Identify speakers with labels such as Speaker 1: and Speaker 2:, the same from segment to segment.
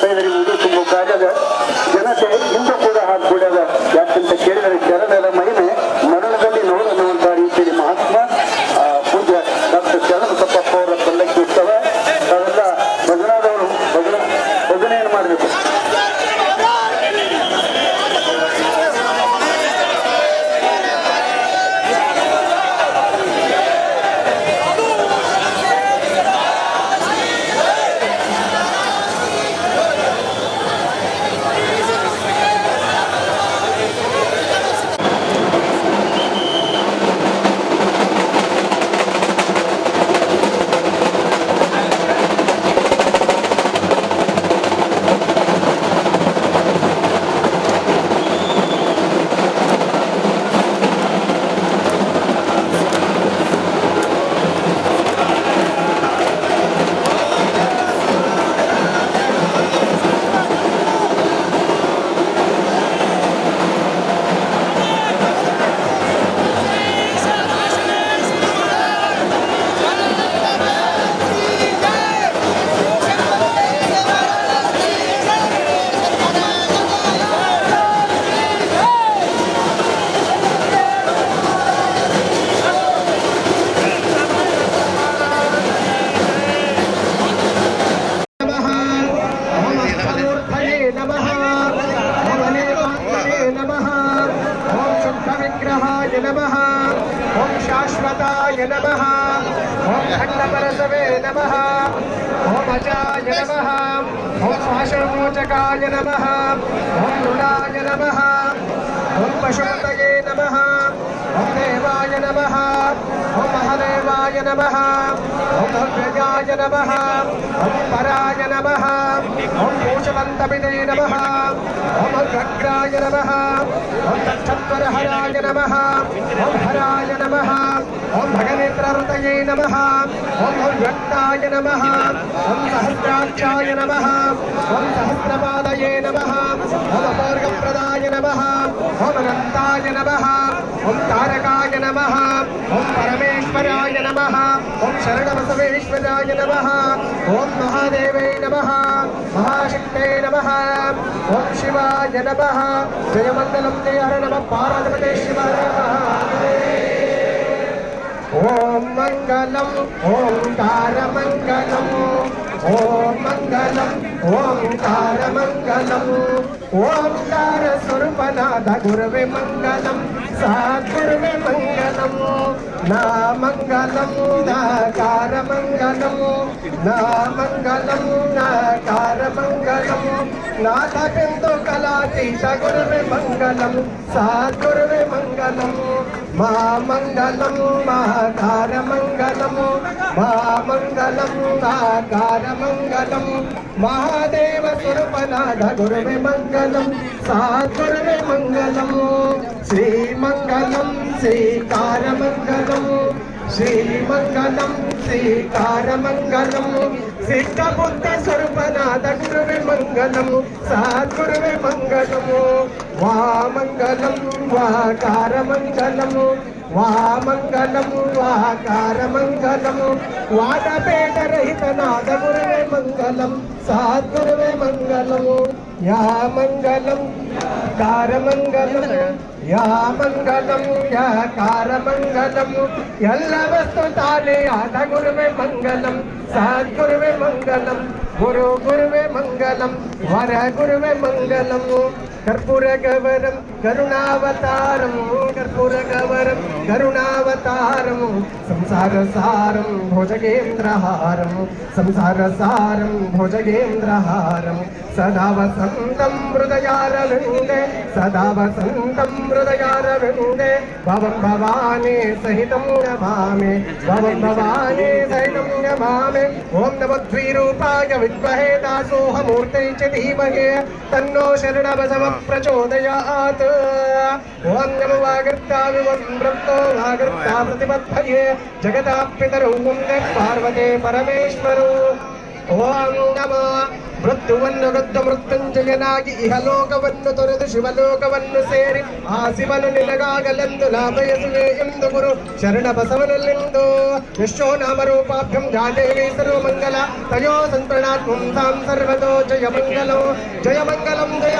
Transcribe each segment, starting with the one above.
Speaker 1: Pedri
Speaker 2: ఘంటాయ నమ ఓం ఖండపరసవే నమ ఓం అజాయ నమ ఓం భాషమోచకాయ నమ ఓం నృణాయ నమ పశుపతయే నమ దేవాయ నమ महादेवाय नमः ॐ भव्यजाय नमः ॐ पराय नमः ॐ पूषवन्तपिते नमः ॐ गग्राय नमः ॐ तच्छत्वरहराय नमः ॐ हराय नमः ॐ भगनेत्रहृतये नमः ॐ व्यक्ताय नमः ॐ सहस्राक्षाय नमः ॐ सहस्रपादये नमः ॐ अपूर्गप्रदाय नमः ॐ अनन्ताय नमः ఓం తారకాయ నమ. ఓం పరమేశ్వరాయ నమ. ఓం శరణబసవేశ్వరాయ నమ. ఓం మహాదేవై నమ. మహాశక్తే నమ. ఓం శివాయ నమ. జయమండలం జయహర నమ పార్వతే శివ ఓం మంగళం ఓంకారమంగళం ఓం మంగళం ఓంకారమంగళం ఓంకార స్వరూపనాథ గురవే మంగళం. సాధర్మే మంగళం నా మంగళం నా కార మంగళం నా మంగళం నా కార మంగళం నాదకెంతో కళాతీశ గురువే మంగళం मङ्गलं महाकारमङ्गलं मा मङ्गलं नाकारमङ्गलं महादेव स्वरूपनाथ गुरुवे मङ्गलं सद्गुरुवे मङ्गलं श्रीमङ्गलं श्रीकारमङ्गलं శ్రీమంగళం శ్రీకారమంగళం సిద్ధబుద్ధ స్వరూపనాథ గురువి మంగళం సద్గురువి మంగళము వామంగళం వాకారమంగళము వామంగళము వాకారమంగళము. వాటపేట రహిత నాథ గురువే మంగళం సాత్వరమే మంగళము. యా మంగళం కారమంగళం యా మంగళం యా కారమంగళం ఎల్ల వస్తు తానే ఆద గురువే మంగళం సాద్గురువే మంగళం గురు గురువే మంగళం వర గురువే మంగళము. కర్పూర గవరం संसार सारं भोजगेन्द्रहारं सदा वसन्तं हृदयारविन्दे, सदा वसन्तं हृदयारविन्दे। भवं भवाने सहितं नमामि, भवं भवाने सहितं नमामि। ॐ नमो द्विरूपाय विद्महे दासोऽहमूर्तै च धीमहे। तन्नो शरणवसवप्रचोदयात्। ఓం నమ వాగర్తావివ్రతో వాగర్తా ప్రతిబద్ధయే జగదాపితరౌ వందే పార్వతే పరమేశ్వరు ఓం నమో ಮೃತ್ಯುವನ್ನು ಮೃತ್ಯುಂಜಯನಾಗಿ ಇಹಲೋಕವನ್ನು ತೊರೆದು ಶಿವಲೋಕವನ್ನು ಸೇರಿ ಆ ಶಿವನು ನಿಲಗಾಗಲೆಂದು ಲಾಭಯಸುವೆ ಎಂದು ಗುರು ಶರಣ ಬಸವನಲ್ಲೆಂದು ವಿಶ್ವೋ ನಾಮ ರೂಪಾಭ್ಯಂ ಜಾದೇವಿ ಸರ್ವ ಮಂಗಲ ತಯೋ ಸಂತರಣಾತ್ಮಂ ತಾಂ ಸರ್ವತೋ ಜಯ ಮಂಗಲಂ ಜಯ ಮಂಗಲಂ ಜಯ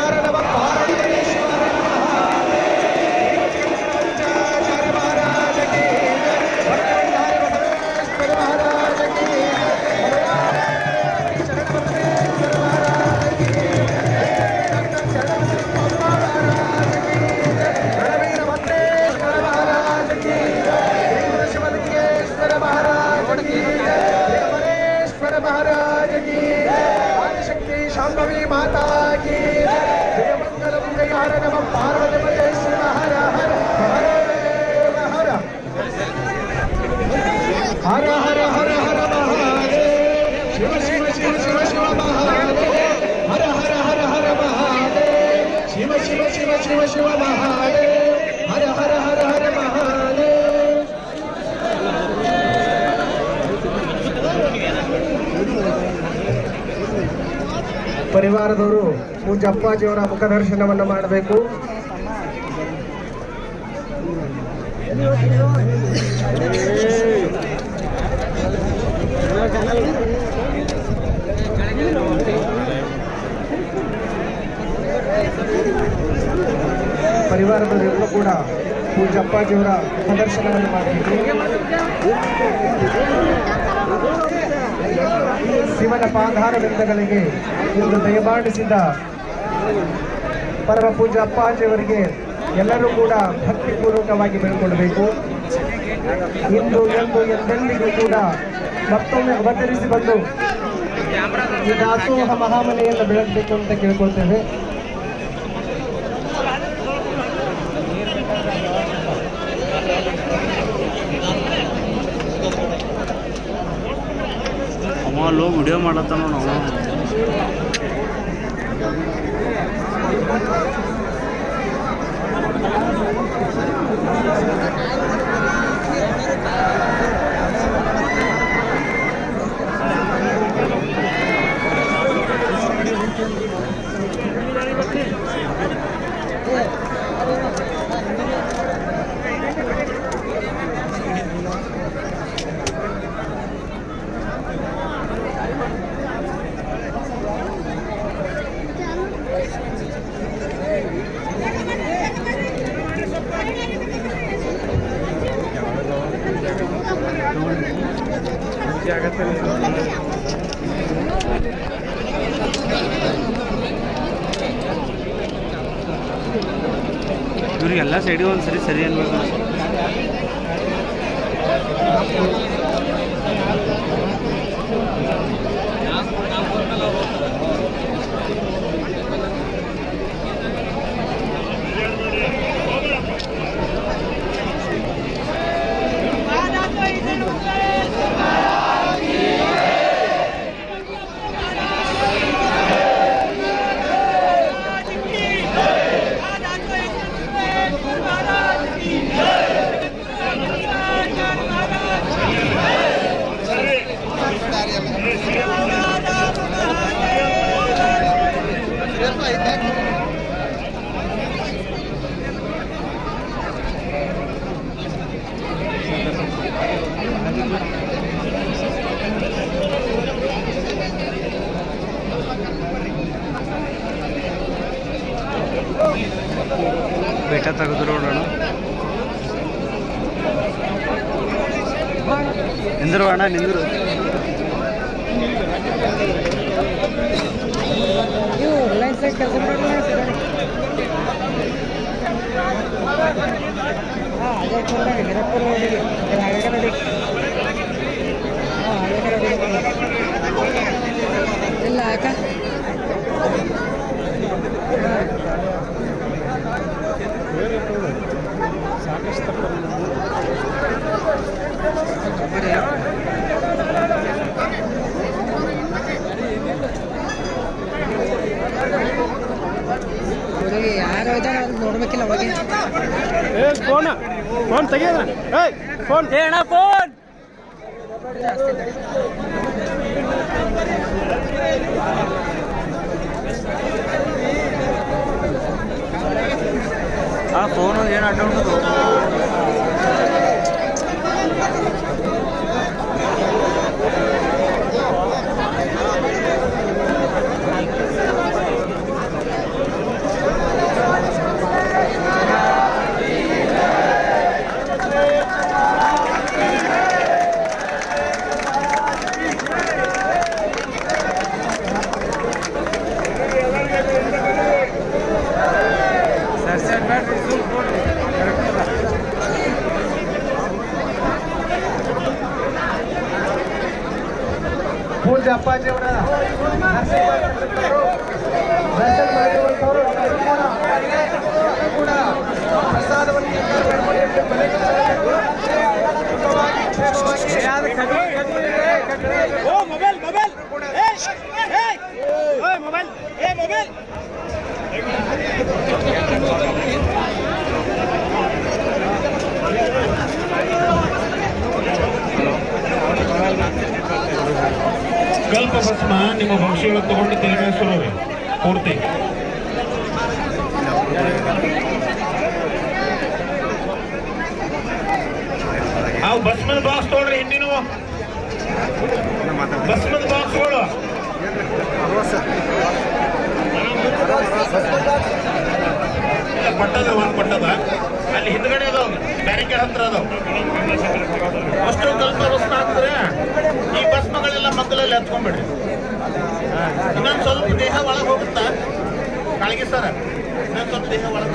Speaker 2: ಶಿವ ಶಿವ ಹರ ಹರ ಹರ ಹರ ಮಹಾದೇವ. ಪರಿವಾರದವರು ಪೂಜಪ್ಪಾಜಿಯವರ ಮುಖದರ್ಶನವನ್ನು ಮಾಡಬೇಕು. ಪರಿವಾರದವರೆಲ್ಲರೂ ಕೂಡ ಪೂಜಪ್ಪಾಜಿಯವರ ಪ್ರದರ್ಶನವನ್ನು ಮಾಡಿದ್ವಿ ಶಿವನ ಪಾಧಾರ ವೃಂದಗಳಿಗೆ ಇಂದು ದಯಮಾಡಿಸಿದ ಪರಮ ಪೂಜಾ ಅಪ್ಪಾಜಿಯವರಿಗೆ ಎಲ್ಲರೂ ಕೂಡ ಭಕ್ತಿಪೂರ್ವಕವಾಗಿ ಬೆಳ್ಕೊಳ್ಬೇಕು ಇಂದು ಎಂದು ಎಂದೆಂದಿಗೂ ಕೂಡ ಮತ್ತೊಮ್ಮೆ ಅವತರಿಸಿ ಬಂದು ಈ ದಾಸೋಹ ಮಹಾಮನೆಯನ್ನು ಬೆಳಗಬೇಕು ಅಂತ ಕೇಳ್ಕೊಳ್ತೇವೆ.
Speaker 3: ಲೋ ವಿಡಿಯೋ ಮಾಡತ್ತಾನ ನಾವು. ಇವ್ರಿಗೆಲ್ಲ ಸೈಡಿಗೆ ಒಂದು ಸರಿ ಸರಿ ಅನ್ಬೇಕು ಅಣ್ಣ ನಿಂದ್ರು.
Speaker 4: ಇಲ್ಲ ಅಕ್ಕ ಹುಡುಗಿ
Speaker 2: ಫೋನ್
Speaker 3: ಏನಪ್ಪ ಕಲ್ಪ ಭಸ್ಮ ನಿಮ್ಮ ಭವಿಷ್ಯಗಳು ತಗೊಂಡು ಸುರೋರಿ ಪೂರ್ತಿ. ಅವು ಭಸ್ಮದ ಬಾಕ್ಸ್ ತೊಗೊಳ್ರಿ ಹಿಂದಿನೂ ಭಸ್ಮದ ಬಾಕ್ಸ್ಗಳು ಪಟ್ಟದ, ಒಂದು ಪಟ್ಟದ. ಅಲ್ಲಿ ಹಿಂದ್ಗಡೆ ಅದಾವ, ಬ್ಯಾರಿಕೇಡ್ ಹತ್ರ ಅದಾವ ಅಷ್ಟು ಕಲ್ಪ ಭಸ್ಮ ಹಾಕಿದ್ರೆ ಈ ಮಕ್ಕಳಲ್ಲಿ ಹತ್ಕೊಂಡ್ಬಿಡ್ರಿ. ಇನ್ನೊಂದು ಸ್ವಲ್ಪ ದೇಹ ಒಳಗೆ ಹೋಗುತ್ತಾ? ಕಾಳಿಗೆ ಸರ್ ಇನ್ನೊಂದು ಸ್ವಲ್ಪ ದೇಹ ಒಳಗೆ